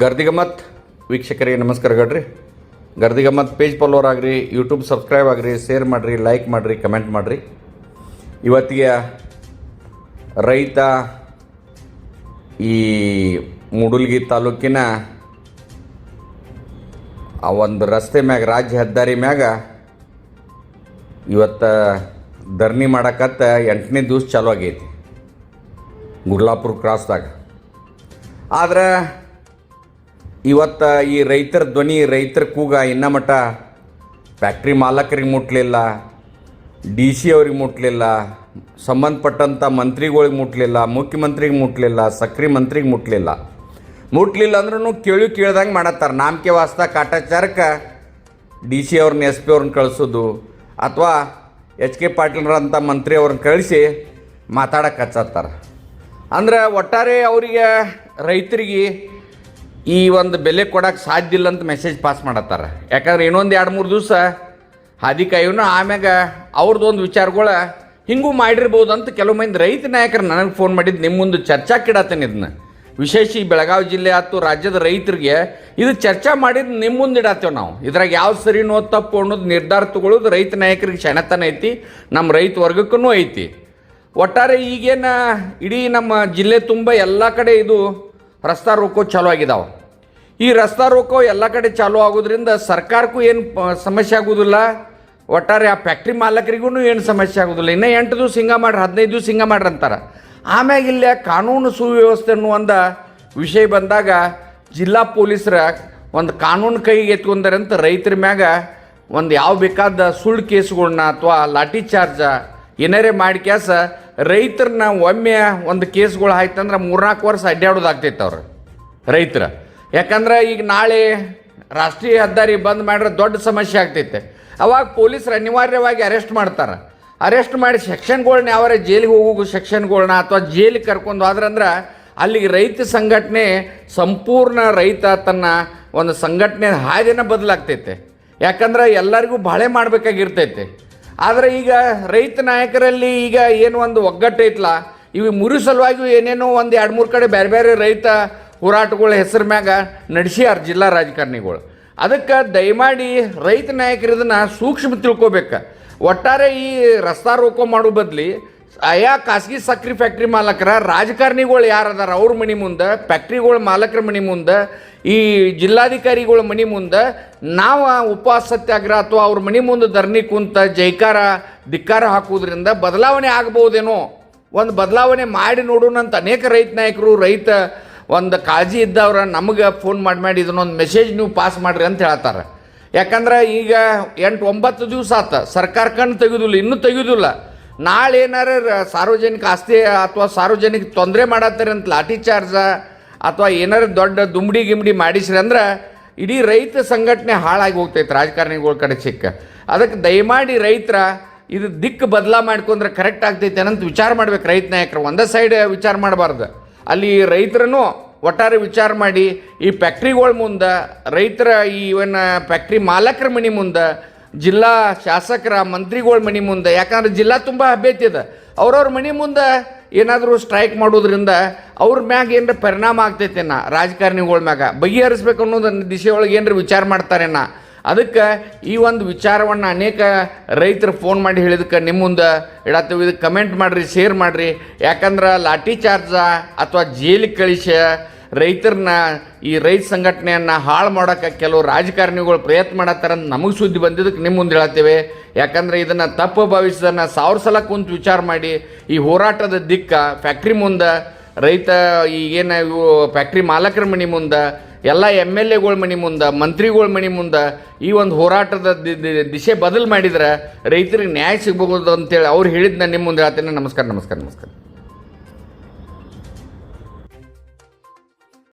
ಗರ್ದಿಗಮ್ಮತ್ ವೀಕ್ಷಕರಿಗೆ ನಮಸ್ಕಾರ ಗಡ್ರಿ ಗರ್ದಿಗಮ್ಮತ್ ಪೇಜ್ ಫಾಲೋವರ್ ಆಗ್ರಿ ಯೂಟ್ಯೂಬ್ ಸಬ್ಸ್ಕ್ರೈಬ್ ಆಗ್ರಿ ಶೇರ್ ಮಾಡಿರಿ ಲೈಕ್ ಮಾಡಿರಿ ಕಮೆಂಟ್ ಮಾಡಿರಿ. ಇವತ್ತಿಗೆ ರೈತ ಈ ಮೂಡುಲ್ಗಿ ತಾಲೂಕಿನ ಆ ಒಂದು ರಸ್ತೆ ಮ್ಯಾಗ, ರಾಜ್ಯ ಹೆದ್ದಾರಿ ಮ್ಯಾಗ ಇವತ್ತು ಧರಣಿ ಮಾಡಕತ್ತ ಎಂಟನೇ ದಿವಸ ಚಾಲು ಆಗೈತಿ. ಗುಡ್ಲಾಪುರ ಕ್ರಾಸ್ದಾಗ ಆದ್ರೆ ಇವತ್ತು ಈ ರೈತರ ಧ್ವನಿ, ರೈತರ ಕೂಗ ಇನ್ನ ಮಟ್ಟ ಫ್ಯಾಕ್ಟ್ರಿ ಮಾಲಕರಿಗೆ ಮುಟ್ಲಿಲ್ಲ, ಡಿ ಸಿ ಅವ್ರಿಗೆ ಮುಟ್ಲಿಲ್ಲ ಸಂಬಂಧಪಟ್ಟಂಥ ಮಂತ್ರಿಗಳಿಗೆ ಮುಟ್ಲಿಲ್ಲ, ಮುಖ್ಯಮಂತ್ರಿಗೆ ಮುಟ್ಲಿಲ್ಲ, ಸಕ್ರಿ ಮಂತ್ರಿಗೆ ಮುಟ್ಲಿಲ್ಲ. ಮುಟ್ಲಿಲ್ಲ ಅಂದ್ರೂ ಕೇಳಿ ಕೇಳ್ದಂಗೆ ಮಾಡತ್ತಾರೆ. ನಾಮಕೆ ವಾಸ್ತ ಕಾಟಾಚಾರಕ್ಕೆ ಡಿ ಸಿ ಅವ್ರನ್ನ, ಎಸ್ ಪಿ ಅವ್ರನ್ನ ಕಳಿಸೋದು ಅಥವಾ ಎಚ್ ಕೆ ಪಾಟೀಲ್ರಂಥ ಮಂತ್ರಿ ಅವ್ರನ್ನ ಕಳಿಸಿ ಮಾತಾಡಕ್ಕೆ ಹಚ್ಚತ್ತಾರೆ. ಅಂದ್ರೆ ಒಟ್ಟಾರೆ ಅವರಿಗೆ ರೈತರಿಗೆ ಈ ಒಂದು ಬೆಲೆ ಕೊಡೋಕೆ ಸಾಧ್ಯ ಇಲ್ಲ ಅಂತ ಮೆಸೇಜ್ ಪಾಸ್ ಮಾಡತ್ತಾರ. ಯಾಕಂದ್ರೆ ಇನ್ನೊಂದು ಎರಡು ಮೂರು ದಿವಸ ಹಾದಿ ಕಾಯೋನು ಆಮ್ಯಾಗ ಅವ್ರದ್ದೊಂದು ವಿಚಾರಗಳ ಹಿಂಗೂ ಮಾಡಿರ್ಬೋದು ಅಂತ ಕೆಲವು ಮಂದಿ ರೈತ ನಾಯಕರು ನನಗೆ ಫೋನ್ ಮಾಡಿದ್ದು ನಿಮ್ಮ ಮುಂದೆ ಚರ್ಚಾಕ್ಕಿಡತ್ತೇನೆ ಇದನ್ನ ವಿಶೇಷ ಈ ಬೆಳಗಾವಿ ಜಿಲ್ಲೆ ಆಯ್ತು ರಾಜ್ಯದ ರೈತರಿಗೆ ಇದು ಚರ್ಚಾ ಮಾಡಿದ್ದು ನಿಮ್ಮ ಮುಂದೆ ಇಡತ್ತೇವೆ ನಾವು. ಇದ್ರಾಗ ಯಾವ್ದು ಸರಿನೋ ತಪ್ಪು ಅನ್ನೋದು ನಿರ್ಧಾರ ತಗೊಳ್ಳೋದು ರೈತ ನಾಯಕರಿಗೆ ಕ್ಷಣತನ ಐತಿ ನಮ್ಮ ರೈತ ವರ್ಗಕ್ಕೂ ಐತಿ. ಒಟ್ಟಾರೆ ಈಗೇನು ಇಡೀ ನಮ್ಮ ಜಿಲ್ಲೆ ತುಂಬ ಎಲ್ಲ ಕಡೆ ಇದು ರಸ್ತಾ ರೋಕೋ ಚಾಲೂ ಆಗಿದಾವೆ. ಈ ರಸ್ತಾ ರೋಕೋ ಎಲ್ಲ ಕಡೆ ಚಾಲೂ ಆಗೋದ್ರಿಂದ ಸರ್ಕಾರಕ್ಕೂ ಏನು ಸಮಸ್ಯೆ ಆಗೋದಿಲ್ಲ. ಒಟ್ಟಾರೆ ಆ ಫ್ಯಾಕ್ಟ್ರಿ ಮಾಲಕರಿಗೂ ಏನು ಸಮಸ್ಯೆ ಆಗೋದಿಲ್ಲ. ಇನ್ನೂ ಎಂಟು ದಿವಸ ಹಿಂಗೆ ಮಾಡ್ರಿ, ಹದಿನೈದು ದಿವಸ ಹಿಂಗೆ ಮಾಡ್ರಿ ಅಂತಾರೆ. ಆಮ್ಯಾಗ ಇಲ್ಲೇ ಕಾನೂನು ಸುವ್ಯವಸ್ಥೆ ಅನ್ನುವಂಥ ವಿಷಯ ಬಂದಾಗ ಜಿಲ್ಲಾ ಪೊಲೀಸರ ಒಂದು ಕಾನೂನು ಕೈಗೆ ಎತ್ಕೊಂಡರೆ ಅಂತ ರೈತರ ಮ್ಯಾಗ ಒಂದು ಯಾವ ಬೇಕಾದ ಸುಳ್ಳು ಕೇಸ್ಗಳನ್ನ ಅಥವಾ ಲಾಠಿ ಚಾರ್ಜ ಏನಾರೇ ಮಾಡಿ ಕ್ಯಾಸ ರೈತರನ್ನ ಒಮ್ಮೆ ಒಂದು ಕೇಸ್ಗಳು ಆಯ್ತಂದ್ರೆ ಮೂರ್ನಾಲ್ಕು ವರ್ಷ ಅಡ್ಡಾಡೋದಾಗ್ತೈತೆ ಅವ್ರು ರೈತರ. ಯಾಕಂದ್ರೆ ಈಗ ನಾಳೆ ರಾಷ್ಟ್ರೀಯ ಹೆದ್ದಾರಿ ಬಂದ್ ಮಾಡಿದ್ರೆ ದೊಡ್ಡ ಸಮಸ್ಯೆ ಆಗ್ತೈತೆ. ಅವಾಗ ಪೊಲೀಸರು ಅನಿವಾರ್ಯವಾಗಿ ಅರೆಸ್ಟ್ ಮಾಡ್ತಾರೆ. ಅರೆಸ್ಟ್ ಮಾಡಿ ಸೆಕ್ಷನ್ಗಳ್ನ ಯಾವಾರ ಜೈಲಿಗೆ ಹೋಗೋ ಸೆಕ್ಷನ್ಗಳನ್ನ ಅಥವಾ ಜೈಲಿಗೆ ಕರ್ಕೊಂಡು ಹೋದ್ರಂದ್ರೆ ಅಲ್ಲಿಗೆ ರೈತ ಸಂಘಟನೆ ಸಂಪೂರ್ಣ ರೈತ ತನ್ನ ಒಂದು ಸಂಘಟನೆ ಹಾದಿನ ಬದಲಾಗ್ತೈತೆ. ಯಾಕಂದ್ರೆ ಎಲ್ಲರಿಗೂ ಬಾಳೆ ಮಾಡಬೇಕಾಗಿರ್ತೈತೆ. ಆದರೆ ಈಗ ರೈತ ನಾಯಕರಲ್ಲಿ ಈಗ ಏನು ಒಂದು ಒಗ್ಗಟ್ಟೈತ್ಲ ಇವು ಮುರಿ ಸಲುವಾಗಿ ಏನೇನೋ ಒಂದು ಎರಡು ಮೂರು ಕಡೆ ಬೇರೆ ಬೇರೆ ರೈತ ಹೋರಾಟಗಳ ಹೆಸರು ಮ್ಯಾಗ ನಡೆಸ್ಯಾರ ಜಿಲ್ಲಾ ರಾಜಕಾರಣಿಗಳು. ಅದಕ್ಕೆ ದಯಮಾಡಿ ರೈತ ನಾಯಕರು ಇದನ್ನು ಸೂಕ್ಷ್ಮ ತಿಳ್ಕೊಬೇಕು. ಒಟ್ಟಾರೆ ಈ ರಸ್ತಾ ರೋಕೋ ಮಾಡೋ ಬದಲಿ ಆಯಾ ಖಾಸಗಿ ಸಕ್ರೆ ಫ್ಯಾಕ್ಟ್ರಿ ಮಾಲಕರ ರಾಜಕಾರಣಿಗಳು ಯಾರದಾರ ಅವ್ರ ಮನೆ ಮುಂದೆ, ಫ್ಯಾಕ್ಟ್ರಿಗಳ ಮಾಲಕರ ಮನೆ ಮುಂದೆ, ಈ ಜಿಲ್ಲಾಧಿಕಾರಿಗಳ ಮನೆ ಮುಂದೆ ನಾವು ಉಪವಾಸ ಸತ್ಯಾಗ್ರಹ ಅಥವಾ ಅವ್ರ ಮನೆ ಮುಂದೆ ಧರಣಿ ಕುಂತ ಜೈಕಾರ, ಧಿಕ್ಕಾರ ಹಾಕೋದ್ರಿಂದ ಬದಲಾವಣೆ ಆಗ್ಬೋದೇನೋ ಒಂದು ಬದಲಾವಣೆ ಮಾಡಿ ನೋಡೋಣ ಅಂತ ಅನೇಕ ರೈತ ನಾಯಕರು, ರೈತ ಒಂದು ಕಾಳಜಿ ಇದ್ದವ್ರ ನಮಗೆ ಫೋನ್ ಮಾಡಿ ಮಾಡಿ ಇದನ್ನೊಂದು ಮೆಸೇಜ್ ನೀವು ಪಾಸ್ ಮಾಡಿರಿ ಅಂತ ಹೇಳ್ತಾರೆ ಯಾಕಂದ್ರೆ ಈಗ ಎಂಟು ಒಂಬತ್ತು ದಿವಸ ಆತ. ಸರ್ಕಾರ ಕಣ್ಣು ತೆಗೆದಿಲ್ಲ, ಇನ್ನೂ ತೆಗೆದಿಲ್ಲ. ನಾಳೆ ಏನಾರ ಸಾರ್ವಜನಿಕ ಆಸ್ತಿ ಅಥವಾ ಸಾರ್ವಜನಿಕ ತೊಂದರೆ ಮಾಡತ್ತಾರೆ ಅಂತ ಲಾಠಿ ಚಾರ್ಜ ಅಥವಾ ಏನಾರ ದೊಡ್ಡ ದುಂಬಡಿ ಗಿಂಬಡಿ ಮಾಡಿಸ್ರಿ ಅಂದ್ರೆ ಇಡೀ ರೈತ ಸಂಘಟನೆ ಹಾಳಾಗಿ ಹೋಗ್ತೈತೆ ರಾಜಕಾರಣಿಗಳ ಕಡೆ ಸಿಕ್ಕ ಅದಕ್ಕೆ ದಯಮಾಡಿ ರೈತರ ಇದು ದಿಕ್ಕು ಬದಲಾ ಮಾಡ್ಕೊಂಡ್ರೆ ಕರೆಕ್ಟ್ ಆಗ್ತೈತೆ ಅನ್ನಂತ ವಿಚಾರ ಮಾಡ್ಬೇಕು ರೈತ ನಾಯಕರು. ಒಂದೇ ಸೈಡ್ ವಿಚಾರ ಮಾಡಬಾರ್ದು. ಅಲ್ಲಿ ರೈತರನ್ನು ಒಟ್ಟಾರೆ ವಿಚಾರ ಮಾಡಿ, ಈ ಫ್ಯಾಕ್ಟ್ರಿಗಳ ಮುಂದೆ, ರೈತರ ಈ ಇವನ್ನ ಫ್ಯಾಕ್ಟ್ರಿ ಮಾಲಕರ ಮನೆ ಮುಂದೆ, ಜಿಲ್ಲಾ ಶಾಸಕರ ಮಂತ್ರಿಗಳ ಮನೆ ಮುಂದೆ, ಯಾಕಂದ್ರೆ ಜಿಲ್ಲಾ ತುಂಬ ಅದ. ಅವ್ರವ್ರ ಮನೆ ಮುಂದೆ ಏನಾದರೂ ಸ್ಟ್ರೈಕ್ ಮಾಡೋದ್ರಿಂದ ಅವ್ರ ಮ್ಯಾಗ ಏನರ ಪರಿಣಾಮ ಆಗ್ತೈತೇನ ರಾಜಕಾರಣಿಗಳ ಮ್ಯಾಗ. ಬಗೆಹರಿಸ್ಬೇಕು ಅನ್ನೋದು ದಿಶೆಯೊಳಗೆ ಏನರ ವಿಚಾರ ಮಾಡ್ತಾರೇನ? ಅದಕ್ಕೆ ಈ ಒಂದು ವಿಚಾರವನ್ನು ಅನೇಕ ರೈತರು ಫೋನ್ ಮಾಡಿ ಹೇಳಿದಕ್ಕೆ ನಿಮ್ಮ ಮುಂದೆ ಇಡತ್ತೀವಿ ಇದಕ್ಕೆ ಕಮೆಂಟ್ ಮಾಡಿರಿ ಶೇರ್ ಮಾಡಿರಿ. ಯಾಕಂದ್ರೆ ಲಾಠಿ ಚಾರ್ಜ ಅಥವಾ ಜೈಲಿಗೆ ಕಳಿಸ ರೈತರನ್ನ ಈ ರೈತ ಸಂಘಟನೆಯನ್ನು ಹಾಳು ಮಾಡೋಕ್ಕೆ ಕೆಲವು ರಾಜಕಾರಣಿಗಳು ಪ್ರಯತ್ನ ಮಾಡತ್ತಾರ ನಮಗೆ ಸುದ್ದಿ ಬಂದಿದ್ದಕ್ಕೆ ನಿಮ್ಮ ಮುಂದೆ ಹೇಳತ್ತೇವೆ. ಯಾಕಂದ್ರೆ ಇದನ್ನು ತಪ್ಪು ಭಾವಿಸಿದನ್ನು ಸಾವಿರ ಸಲ ಕುಂತು ವಿಚಾರ ಮಾಡಿ ಈ ಹೋರಾಟದ ದಿಕ್ಕ ಫ್ಯಾಕ್ಟ್ರಿ ಮುಂದೆ ರೈತ ಈ ಏನು ಇವು ಫ್ಯಾಕ್ಟ್ರಿ ಮಾಲಕರ ಮನೆ ಮುಂದೆ ಎಲ್ಲ ಎಂ ಎಲ್ ಎಗಳ ಮನೆ ಮುಂದೆ, ಮಂತ್ರಿಗಳ ಮನೆ ಮುಂದೆ ಈ ಒಂದು ಹೋರಾಟದ ದಿಶೆ ಬದಲು ಮಾಡಿದ್ರೆ ರೈತರಿಗೆ ನ್ಯಾಯ ಸಿಗಬಹುದು ಅಂತೇಳಿ ಅವ್ರು ಹೇಳಿದ್ನ ನಿಮ್ಮ ಮುಂದೆ ಹೇಳ್ತೇನೆ. ನಮಸ್ಕಾರ ನಮಸ್ಕಾರ ನಮಸ್ಕಾರ.